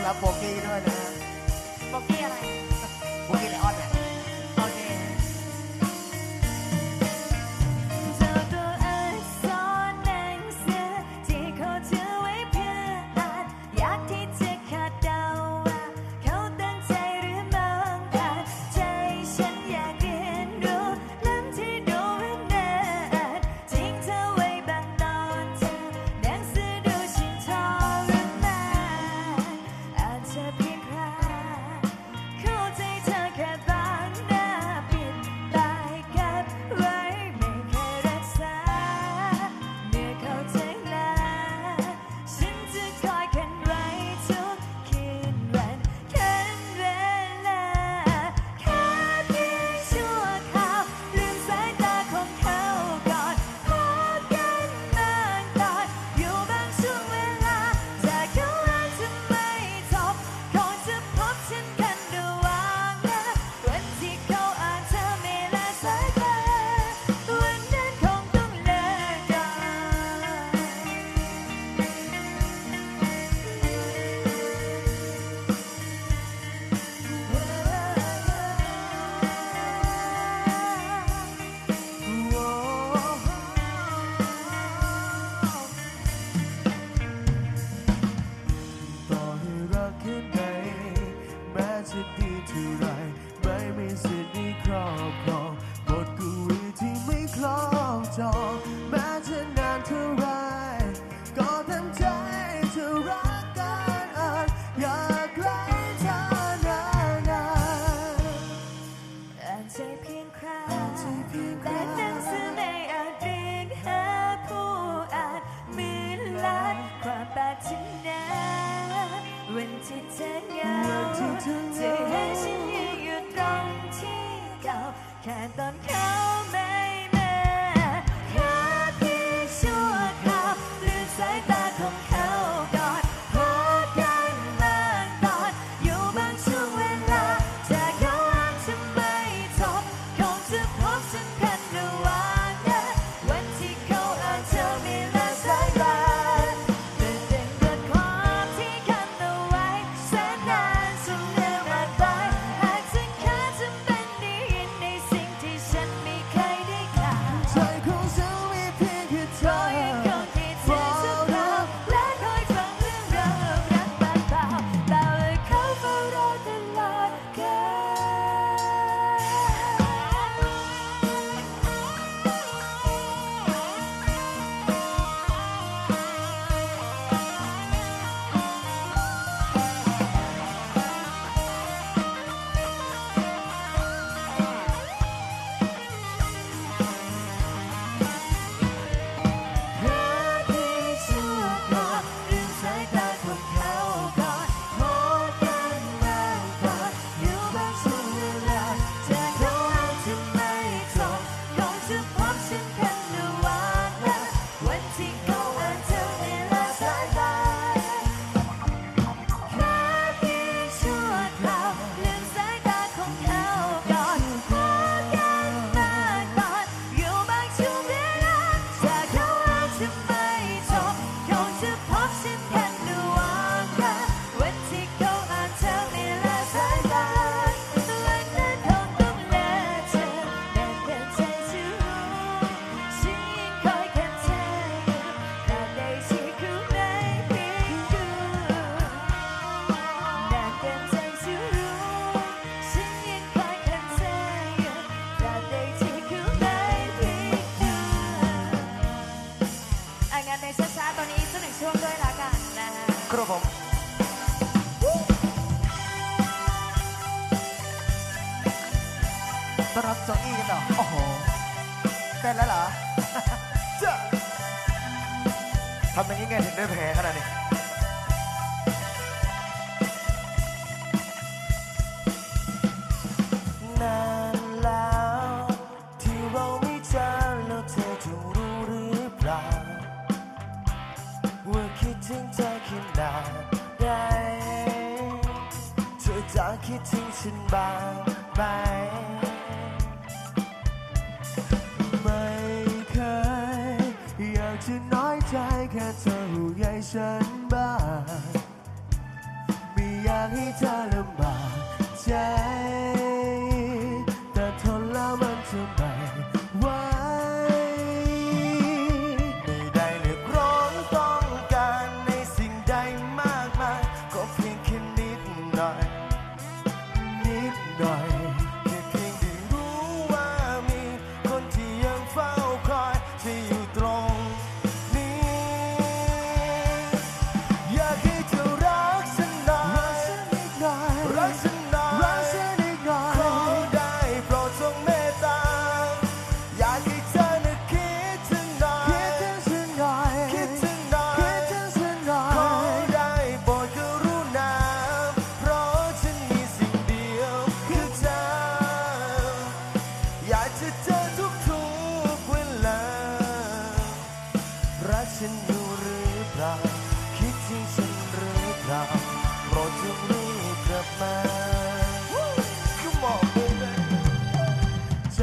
ต้อรับโบกี้ด้วยนะฮะ บอกกี้อะไร ทำอย่างนี้ไงถึงได้แพ้ขนาดนี้นานแล้วที่เราไม่เจอแล้วเธอจะรู้หรือเปล่าว่าคิดถึงเธอขนาดใดเธอจะคิดถึงฉันบ้าง ฉันบ้างไม่อยากให้เธอ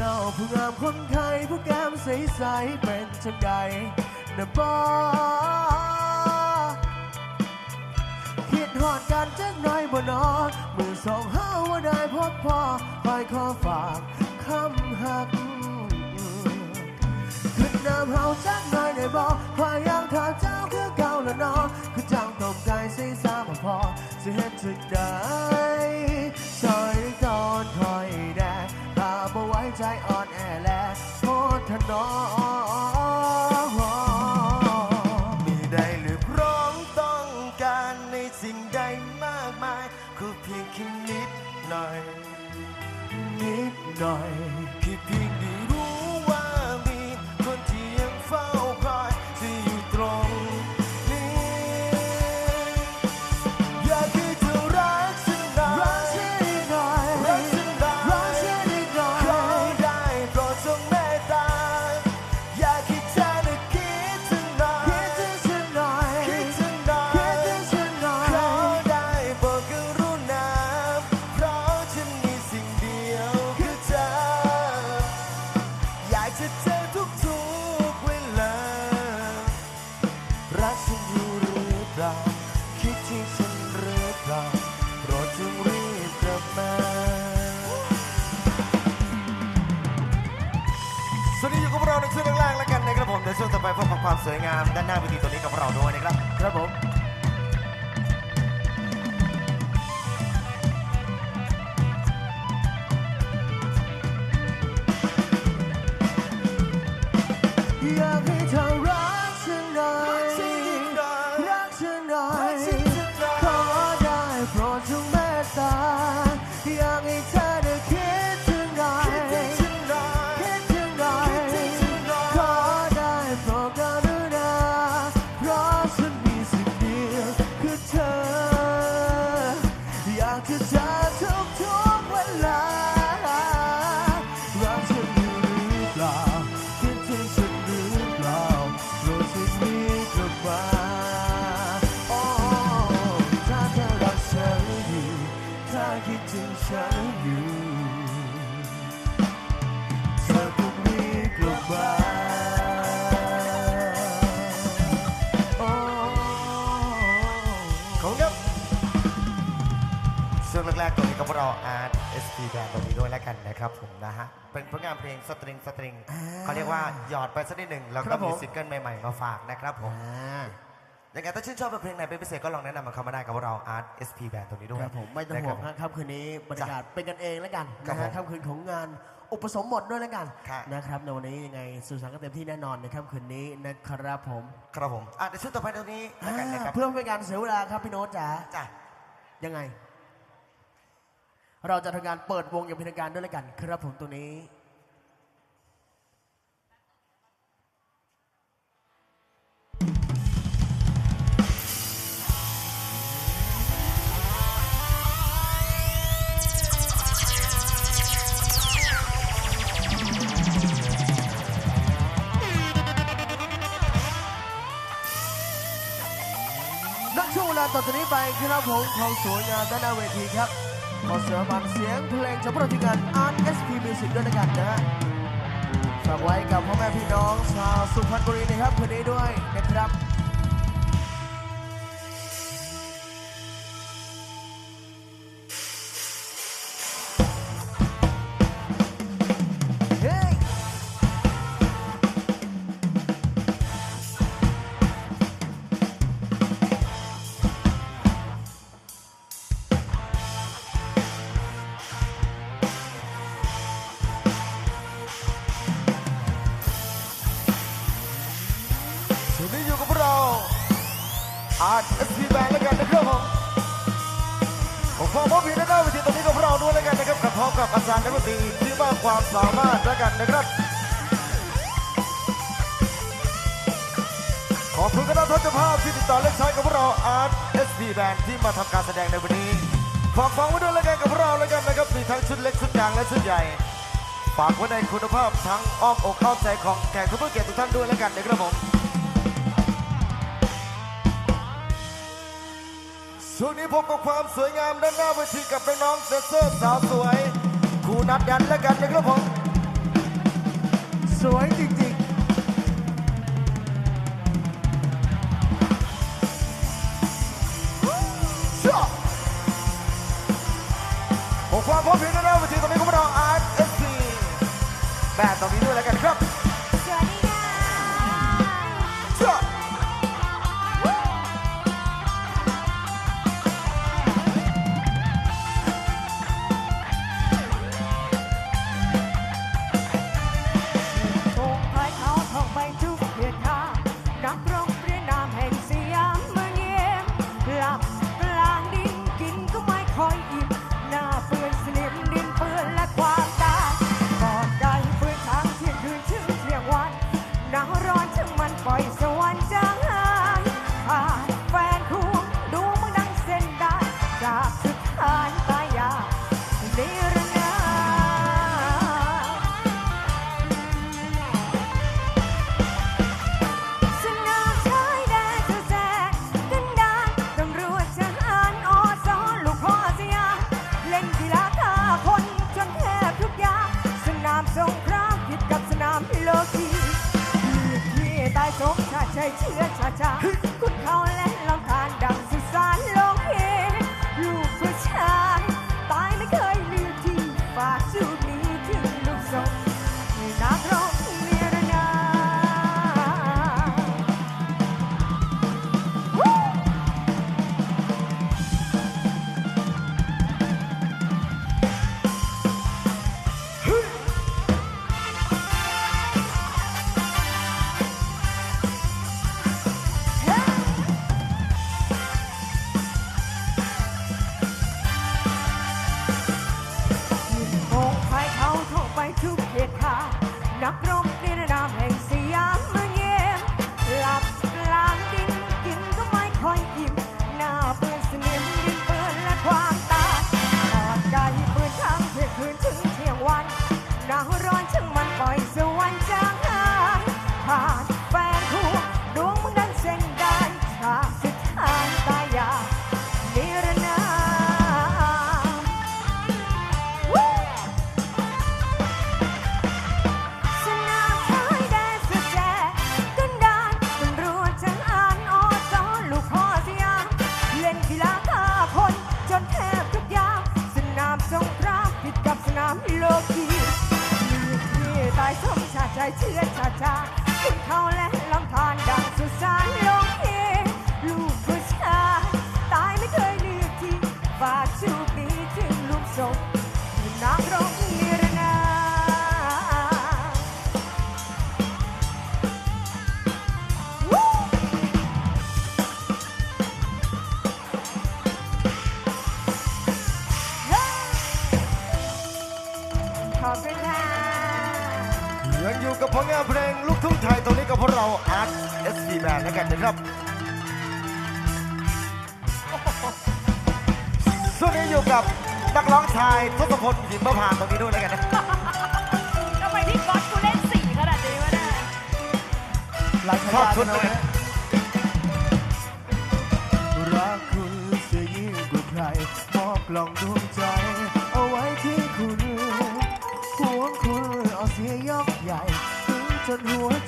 จ้าผู้งามคนไทยผู้แก้มใสๆเป็นจังใดนะบอคิดหอดกันจักหน่อยบ่นอมือสองห้าว่าได้พบพอคอยขอฝากคำหักขึ้นน้ำเฮาจักหน่อยได้บ่คอยยังถาเจ้าคือเก่าละนอคือจังต้มไก่ใส่สามบ่พอสิเฮ็ดจังได้ซอยตอนคอย ใจอ่อนแอแลโทษทนอ ผลงานเพลงสตริงสตริงเขาเรียกว่าหยอดไปสักนิดหนึ่งแล้วครัก็บผมมีซิงเกิลใหม่ๆมาฝากนะครับผมยังไงถ้าชื่นชอบเพลงไหนเป็นพิเศษก็ลองแนะนำมันเข้ามาได้กับพวกเรา Art SP Band ตัวนี้ด้วยครับผมไม่ต้องห่วงครับค่ำคืนนี้บรรยากาศเป็นกันเองแล้วกันครับนะฮะผมค่ำคืนของงานอุปสมบทด้วยแล้วกันครับนะครับในวันนี้ยังไงสื่อสารกันเต็มที่แน่นอนในค่ำคืนนี้นะครับผมครับผมอะเดี๋ยวช่วงต่อไปตรงนี้แล้วกันนะครับอ่าเพื่อไม่เป็นการเสียเวลาครับพี่โน้ตจ๋าจ้ะยังไง เราจะทำการเปิดวงอย่างเป็นทางการด้วยแล้วกัน ครับผมตัวนี้นั จากนี้ไปครับผมของสวยงามด้านหน้าเวทีครับขอเสริมอันเสียงเพลงจากพวกเระทีมงาน Art SP Music ด้วยนะครับนะฮะฝากไว้กับพ่อแม่พี่น้องชาวสุพรรณบุรีนะครับคืนนี้ด้วยนะครับ โทษจภาพที่ติดต่อเล่นใช้กับพวกเราอาร์ตเอสพีแบนที่มาทำการแสดงในวันนี้ฝากฟังไว้ด้วยแล้วกันกับพวกเราแล้วกันนะครับมีทั้งชุดเล็กชุดกลางและชุดใหญ่ฝากไว้ในคุณภาพทั้งอ้อมอกอ้อใจของแขกผู้เกียรติทุกท่านด้วยแล้วกันนะครับผมช่วงนี้พบกับความสวยงามด้านหน้าเวทีกับน้องเซอร์สาวสวยครูนัดยันและกันนะครับผมสวยจริง frightened「チャチャ」 ร้องชายทศพลหิบประพานตรงนี้ด้วยแล้วกันนะทำไมพี่ก๊อตกูเล่นสี่ขนาดนี้วะเนี่ยหลังชอบชุดด้ยรักคุณเสียยิ่งกว่าใครมอบกล่องดวงใจ เอาไว้ที่คุณหวงคุณเอาเสียยกใหญ่ถึงจนหัวใจ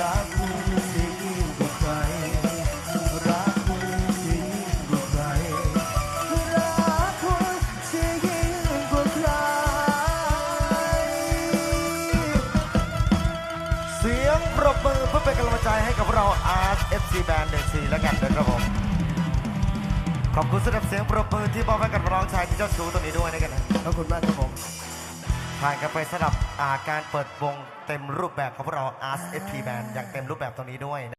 รักคุณจะยิ่งกว่าใครรักคุณจะยิ่งกว่าใครรักคุณจะยิ่งกว่าใครเสียงปรบมือเพื่อเป็นกำลังใจให้กับพวกเรา RFC Band เด็กซีแล้วกันนะครับผมขอบคุณสำหรับเสียงปรบมือที่มอบให้กับน้องชายที่เจ้าชู้ตัวนี้ด้วยนะครับขอบคุณมากครับผมผ่านกันไปสำหรับ การเปิดวงเต็มรูปแบบของพวกเรา RFP Band อย่างเต็มรูปแบบตรงนี้ด้วย